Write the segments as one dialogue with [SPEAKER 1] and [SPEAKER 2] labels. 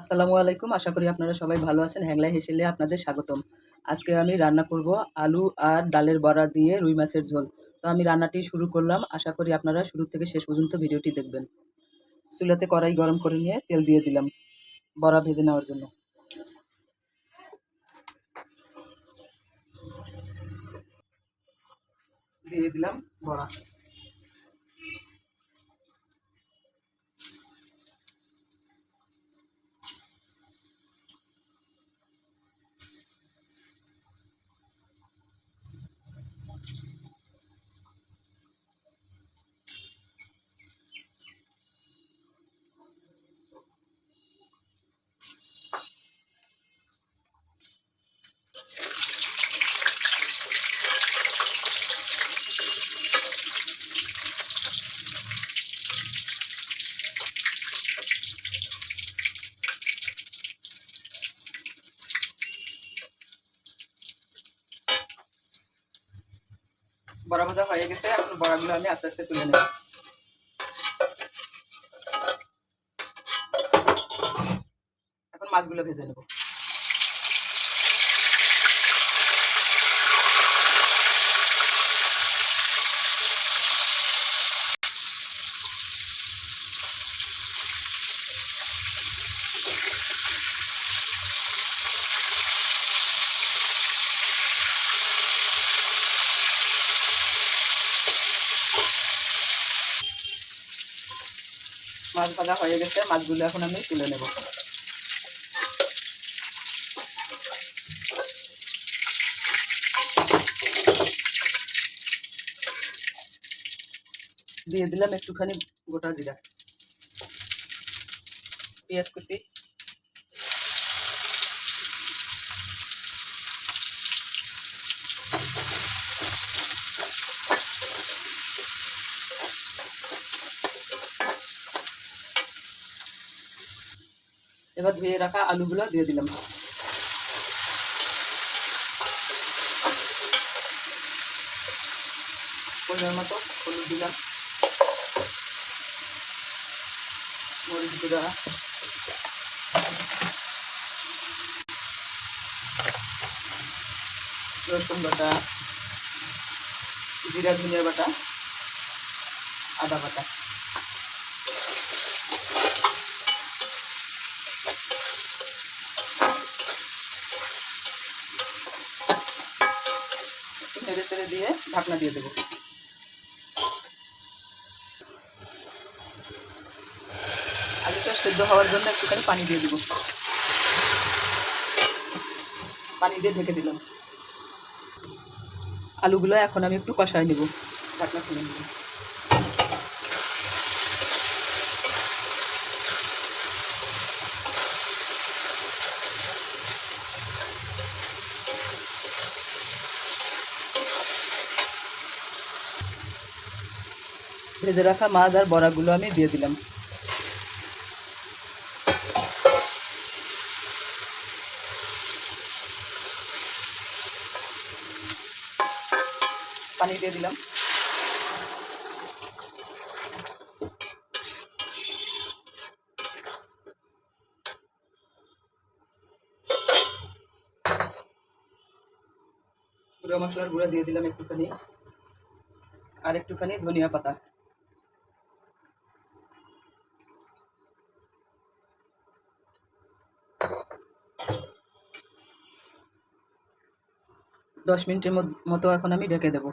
[SPEAKER 1] আসসালামু আলাইকুম। আশা করি আপনারা সবাই ভালো আছেন। হ্যাংলাই হেসেলে আপনাদের স্বাগতম। আজকে আমি রান্না করব আলু আর ডালের বড়া দিয়ে রুই মাছের ঝোল। তো আমি রান্নাটি শুরু করলাম। আশা করি আপনারা শুরু থেকে শেষ পর্যন্ত ভিডিওটি দেখবেন। চুলাতে কড়াই গরম করে নিয়ে তেল দিয়ে দিলাম বড়া ভেজে নেওয়ার জন্য। দিয়ে দিলাম বড়া। বড়া ভাজা হয়ে গেছে এখন বড়াগুলো আমি আস্তে আস্তে তুলে নেব এখন মাছগুলো ভেজে নেব মাছ ভাজা হয়ে গেছে, মাছগুলো এখন আমি তুলে নেব। দিয়ে দিলাম একটুখানি গোটা জিরা। পেঁয়াজ কুচি। এবার ধুয়ে রাখা আলুগুলো দিয়ে দিলাম। মতো হলুদ দিলাম। মরিচ গুঁড়া। রসুন বাটা। জিরা ধনিয়া বাটা। আদা বাটা। ছেড়ে চেড়ে দিয়ে ঢাকনা দিয়ে দেবো। আলুটা সেদ্ধ হওয়ার জন্য একটুখানি পানি দিয়ে দেবো। পানি দিয়ে ঢেকে দিলাম। আলুগুলো এখন আমি একটু কষায় নেব। ঢাকনা খুলে নেব। ভেজে রাখা মাছ আর বড়াগুলো আমি দিয়ে দিলাম। পানি দিয়ে দিলাম। গুঁড়ো মশলার গুঁড়া দিয়ে দিলাম একটুখানি। আর একটুখানি ধনিয়া পাতা। দশ মিনিটের মতো এখন আমি ঢেকে দেব।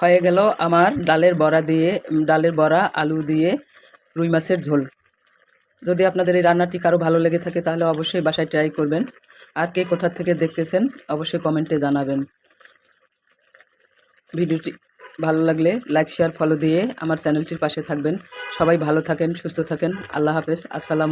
[SPEAKER 1] হয়ে গেল আমার ডালের বড়া দিয়ে, ডালের বড়া, আলু দিয়ে রুই মাছের ঝোল। যদি আপনাদের এই রান্নাটি কারও ভালো লেগে থাকে তাহলে অবশ্যই বাসায় ট্রাই করবেন। আর কে কোথা থেকে দেখতেছেন অবশ্যই কমেন্টে জানাবেন। ভিডিওটি ভালো লাগলে লাইক, শেয়ার, ফলো দিয়ে আমার চ্যানেলটির পাশে থাকবেন। সবাই ভালো থাকেন, সুস্থ থাকেন। আল্লাহ হাফেজ। আসসালাম